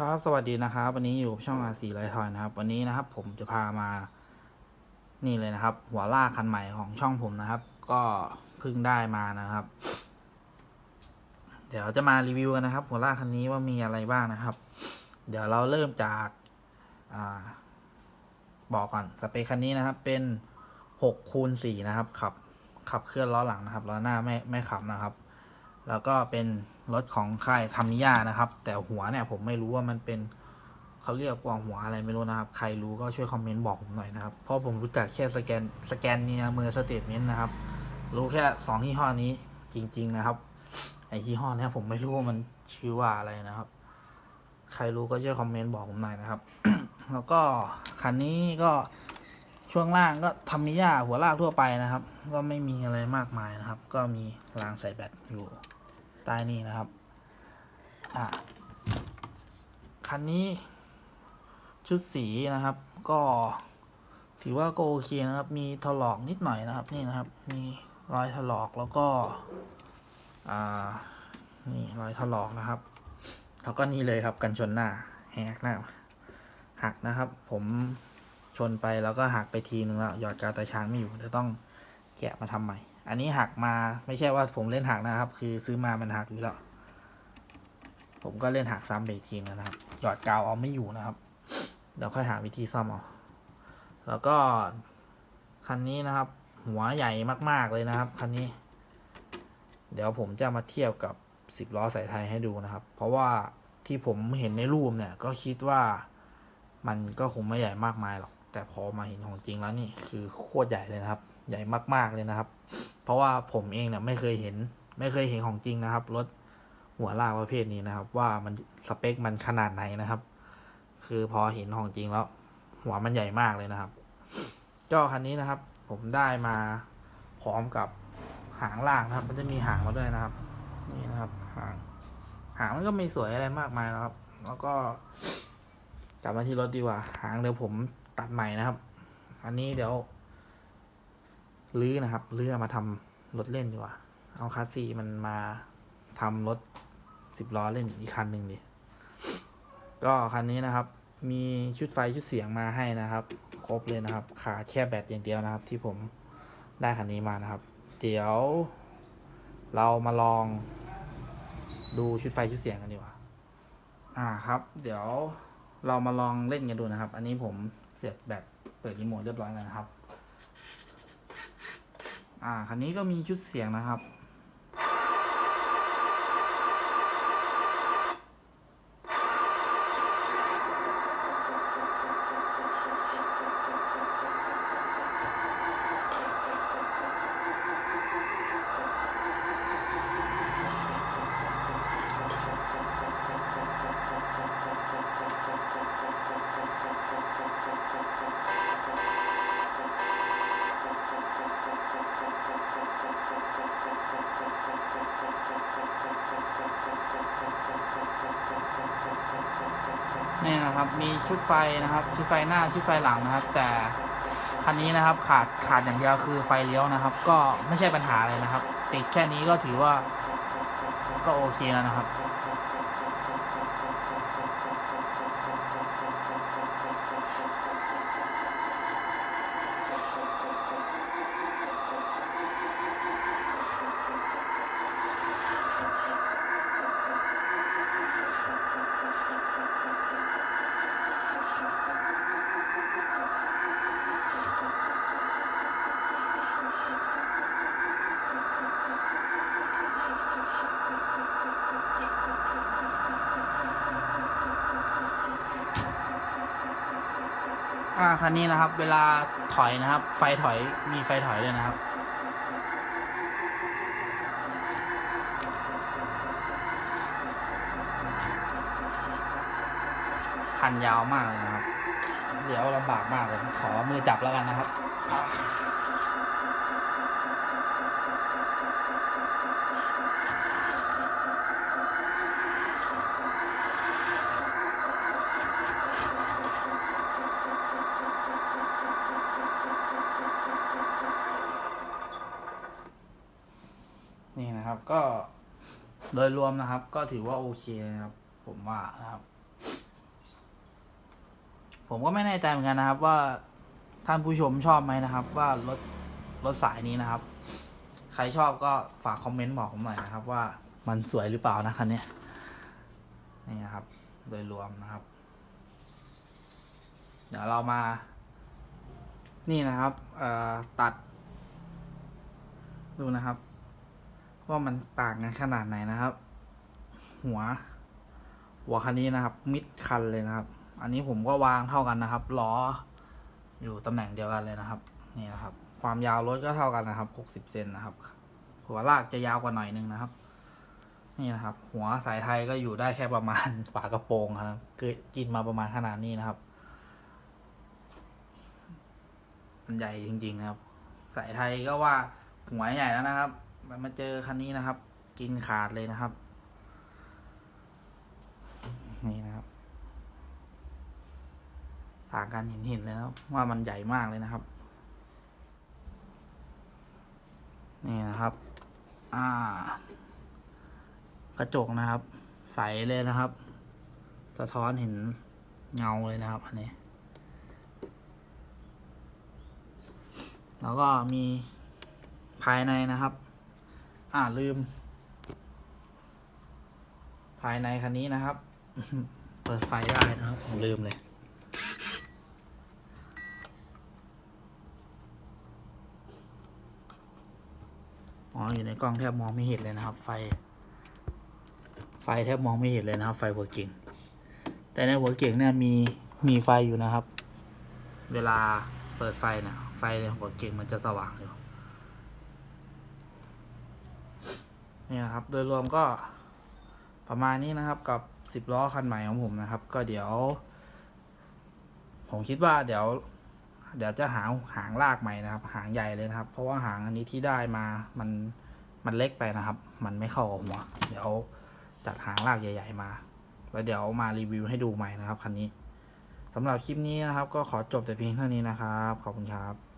ครับสวัสดีนะครับ วันนี้อยู่ช่องอาซีไรทอยนะครับ วันนี้นะครับ ผมจะพามา นี่เลยนะครับ หัวลากคันใหม่ของช่องผมนะครับ ก็เพิ่งได้มานะครับ เดี๋ยวจะมารีวิวกันนะครับ หัวลากคันนี้ว่ามีอะไรบ้างนะครับ เดี๋ยวเราเริ่มจากอ่าบอกก่อนสเปคคันนี้นะครับ เป็นหกคูณสี่นะครับขับ ขับเคลื่อนล้อหลังนะครับล้อหน้าไม่ไม่ขับนะครับ แล้วก็เป็นรถของค่ายทามิยานะครับ แต่หัวเนี่ยผมไม่รู้ว่ามันเป็นเขาเรียกว่าหัวอะไรไม่รู้นะครับ ใครรู้ก็ช่วยคอมเมนต์บอกผมหน่อยนะครับ เพราะผมรู้จักแค่สแกนสแกนเนียมือสเตทเมนต์นะครับ รู้แค่สองยี่ห้อนี้จริง ๆนะครับ ไอยี่ห้อเนี้ยผมไม่รู้ว่ามันชื่อว่าอะไรนะครับ ใครรู้ก็ช่วยคอมเมนต์บอกผมหน่อยนะครับ แล้วก็คันนี้ก็ช่วงล่างก็ทำมิยาหัวลากทั่วไปนะครับ ก็ไม่มีอะไรมากมายนะครับ ก็มีรางใส่แบตอยู่ ใต้นี่นะครับ อะคันนี้ชุดสีนะครับ ก็ถือว่าก็โอเคนะครับ มีถลอกนิดหน่อยนะครับ นี่นะครับ มีรอยถลอกแล้วก็ อ่า นี่รอยถลอกนะครับ แล้วก็นี่เลยครับกันชนหน้าแหกหน้าหักนะครับ ผมชนไปแล้วก็หักไปทีนึงแล้วหยอดกาวตาช้างไม่อยู่เดี๋ยวต้อง แกะมาทำใหม่ อันนี้หักมาไม่ใช่ว่าผมเล่นหักนะครับ คือซื้อมามันหักอยู่แล้ว ผมก็เล่นหักซ้ำไปอีกทีนึงนะครับ หยอดกาวเอาไม่อยู่นะครับ เดี๋ยวค่อยหาวิธีซ่อมเอา แล้วก็คันนี้นะครับ หัวใหญ่มาก ๆเลยนะครับ คันนี้ เดี๋ยวผมจะมาเทียบกับสิบล้อสายไทยให้ดูนะครับ เพราะว่าที่ผมเห็นในรูปเนี่ย ก็คิดว่ามันก็คงไม่ใหญ่มากมายหรอก แต่พอมาเห็นของจริงแล้วนี่คือโคตรใหญ่เลยนะครับ ใหญ่มากๆเลยนะครับ เพราะว่าผมเองเนี่ยไม่เคยเห็น ไม่เคยเห็นของจริงนะครับรถหัวลากประเภทนี้นะครับ ว่ามันสเปคมันขนาดไหนนะครับ คือพอเห็นของจริงแล้ว หัวมันใหญ่มากเลยนะครับก็คันนี้นะครับ ผมได้มาพร้อมกับหางล่างนะครับ มันจะมีหางมาด้วยนะครับ นี่นะครับ หาง หางมันก็ไม่สวยอะไรมากมายนะครับ แล้วก็กลับมาที่รถดีกว่า หางเดี๋ยวผม ตัดใหม่นะครับ อันนี้เดี๋ยวลื้อนะครับลื้อมาทำรถเล่นดีกว่า เอาคัสซีมันมาทำรถสิบล้อเล่นอีกคันหนึ่งดิก็คันนี้นะครับ มีชุดไฟชุดเสียงมาให้นะครับ ครบเลยนะครับ ขาแค่แบตอย่างเดียวนะครับ ที่ผมได้คันนี้มานะครับ เดี๋ยว เรามาลอง ดูชุดไฟชุดเสียงกันดีกว่า อ่าครับ เดี๋ยวเรามาลองเล่นกันดูนะครับ อันนี้ผม สียบแบตเปิดรีโมทเรียบร้อยแล้วนะครับ อ่าคันนี้ก็มีชุดเสียงนะครับ นี่นะครับ มีชุดไฟนะครับ ชุดไฟหน้าชุดไฟหลังนะครับ แต่คันนี้นะครับขาดขาดอย่างเดียวคือไฟเลี้ยวนะครับ ก็ไม่ใช่ปัญหาเลยนะครับ ติดแค่นี้ก็ถือว่าก็โอเคแล้วนะครับ อ่าคันนี้นะครับ เวลาถอยนะครับ ไฟถอยมีไฟถอยด้วยนะครับ คันยาวมากเลยนะครับ เดี๋ยวลำบากมากเลยขอมือจับแล้วกันนะครับ นี่นะครับ ก็โดยรวมนะครับ ก็ถือว่าโอเคนะครับ ผมว่านะครับ ผมก็ไม่แน่ใจเหมือนกันนะครับ ว่าท่านผู้ชมชอบไหมนะครับ ว่ารถรถสายนี้นะครับ ใครชอบก็ฝากคอมเมนต์บอกผมหน่อยนะครับ ว่ามันสวยหรือเปล่านะคันนี้นี่นะครับ โดยรวมนะครับ เดี๋ยวเรามา นี่นะครับเอ่อตัด ดูนะครับ ว่ามันต่างกันขนาดไหนนะครับ หัว หัวคันนี้นะครับ มิดคันเลยนะครับ อันนี้ผมก็วางเท่ากันนะครับล้ออยู่ตำแหน่งเดียวกันเลยนะครับ นี่นะครับ ความยาวรถก็เท่ากันนะครับหกสิบเซนนะครับ หัวลากจะยาวกว่าหน่อยนึงนะครับ นี่นะครับ หัวสายไทยก็อยู่ได้แค่ประมาณฝากระโปรงครับคือกินมาประมาณขนาดนี้นะครับมันใหญ่จริง ๆ ครับ สายไทยก็ว่าหัวใหญ่แล้วนะครับ มันมาเจอคันนี้นะครับ กินขาดเลยนะครับ นี่นะครับต่างกันเห็นเห็นเลยนะครับว่ามันใหญ่มากเลยนะครับ นี่นะครับ อ่า กระจกนะครับ ใสเลยนะครับ สะท้อนเห็นเงาเลยนะครับ อันนี้ แล้วก็มีภายในนะครับ อ่าลืม ภายในคันนี้นะครับ เปิดไฟได้นะครับ ผมลืมเลย อ๋อ อยู่ในกล้องแทบมองไม่เห็นเลยนะครับ ไฟ ไฟแทบมองไม่เห็นเลยนะครับ ไฟหัวเก่ง แต่ในหัวเก่งเนี่ยมี มีไฟอยู่นะครับ เวลาเปิดไฟเนี่ยไฟในหัวเก่งมันจะสว่างอยู่ นี่นะครับ โดยรวมก็ประมาณนี้นะครับกับสิบล้อคันใหม่ของผมนะครับ ก็เดี๋ยว ผมคิดว่าเดี๋ยว เดี๋ยวจะหาหางลากใหม่นะครับ หางใหญ่เลยนะครับ เพราะว่าหางอันนี้ที่ได้มามันมันเล็กไปนะครับ มันไม่เข้ากับหัวเดี๋ยวจัดหางลากใหญ่ ๆ มา แล้วเดี๋ยวมารีวิวให้ดูใหม่นะครับคันนี้สำหรับคลิปนี้นะครับ ก็ขอจบแต่เพียงเท่านี้นะครับ ขอบคุณครับ